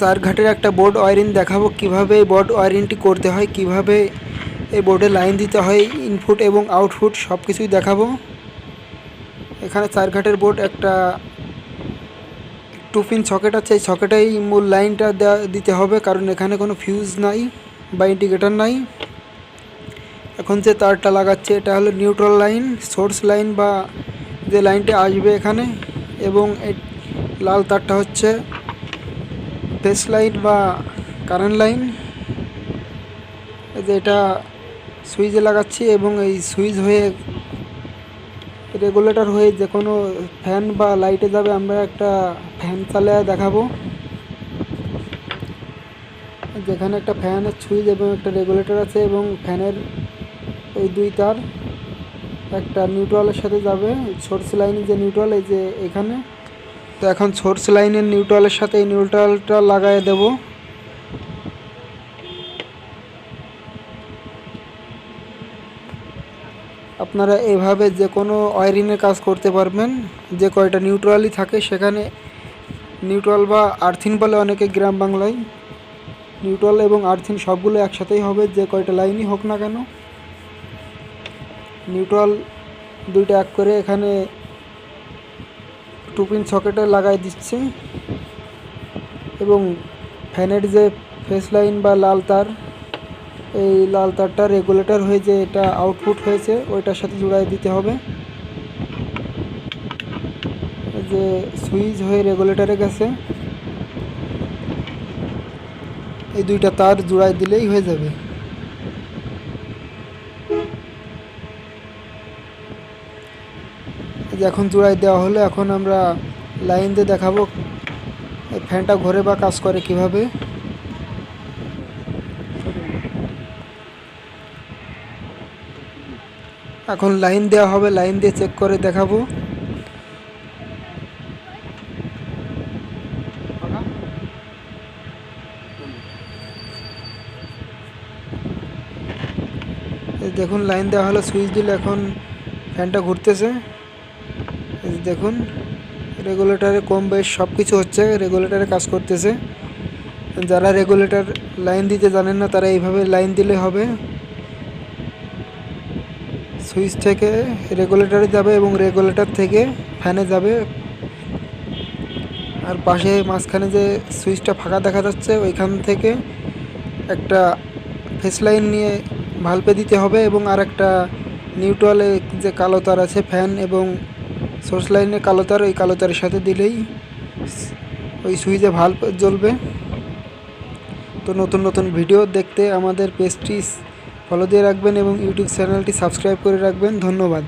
চার ঘাটের একটা বোর্ড ওয়ারিং দেখাবো। কীভাবে এই বোর্ড ওয়ারিংটি করতে হয়, কীভাবে এই বোর্ডে লাইন দিতে হয় ইনপুট এবং আউটপুট সব কিছুই দেখাবো। এখানে চার ঘাটের বোর্ড একটা টু পিন সকেট আছে। এই সকেটেই মূল লাইনটা দিতে হবে, কারণ এখানে কোনো ফিউজ নাই বা ইন্ডিকেটার নাই। এখন যে তারটা লাগাচ্ছে, এটা হলো নিউট্রাল লাইন সোর্স লাইন বা যে লাইনটা আসবে এখানে। এবং লাল তারটা হচ্ছে ফেস লাইন বা কারেন্ট লাইন এই যে এটা সুইচে লাগাচ্ছি এবং এই সুইচ হয়ে রেগুলেটর হয়ে যে কোনো ফ্যান বা লাইটে যাবে, আমরা একটা ফ্যান চালিয়ে দেখাবো। যেখানে একটা ফ্যানের সুইচ এবং একটা রেগুলেটর আছে এবং ফ্যানের এই দুই তার একটা নিউট্রালের সাথে যাবে সোর্স লাইনের যে নিউট্রাল এই যে এখানে। তো এখন সোর্স লাইনের নিউট্রালের সাথে এই নিউট্রালটা লাগাই দেব। আপনারা এভাবে যে কোনো ওয়ারিংয়ের কাজ করতে পারবেন। যে কয়টা নিউট্রালই থাকে সেখানে নিউট্রাল বা আর্থিন বলে অনেকে গ্রাম বাংলায়। নিউট্রাল এবং আর্থিন সবগুলো একসাথেই হবে, যে কয়টা লাইনই হোক না কেন। নিউট্রাল দুইটা এক করে এখানে টু পিন সকেটে লাগাই দিচ্ছি এবং ফ্যানের যে ফেস লাইন বা লাল তার, এই লাল তারটা রেগুলেটর হয়ে যে এটা আউটপুট হয়েছে, ওইটার সাথে জোড়াই দিতে হবে। যে সুইচ হয়ে রেগুলেটরে গেছে। এই দুইটা তার জোড়াই দিলেই হয়ে যাবে এই যে এখন জোড়াই দেওয়া হলো, এখন আমরা লাইন দিয়ে দেখাবো ফ্যানটা ঘরে বা কাজ করে কীভাবে। এখন লাইন দেওয়া হবে, লাইন দিয়ে চেক করে দেখাবো। দেখুন, লাইন দেওয়া হলো, সুইচ দিলে এখন ফ্যানটা ঘুরতেছে। দেখুন রেগুলেটরে কম বেশ সব কিছু হচ্ছে রেগুলেটরে কাজ করতেছে। যারা রেগুলেটর লাইন দিতে জানেন না, তারা এইভাবে লাইন দিলে হবে। সুইচ থেকে রেগুলেটরে যাবে এবং রেগুলেটর থেকে ফ্যানে যাবে। আর পাশে মাঝখানে যে সুইচটা ফাঁকা দেখা যাচ্ছে, ওইখান থেকে একটা ফেস লাইন নিয়ে ভালপে দিতে হবে এবং আর একটা নিউট্রালে যে কালো তার আছে ফ্যান এবং সোর্স লাইনে কালো তার, ওই কালো তারের সাথে দিলেই ওই সুইচে ভালো জ্বলবে। তো নতুন নতুন ভিডিও দেখতে আমাদের পেজটি ফলো দিয়ে রাখবেন এবং ইউটিউব চ্যানেলটি সাবস্ক্রাইব করে রাখবেন। ধন্যবাদ।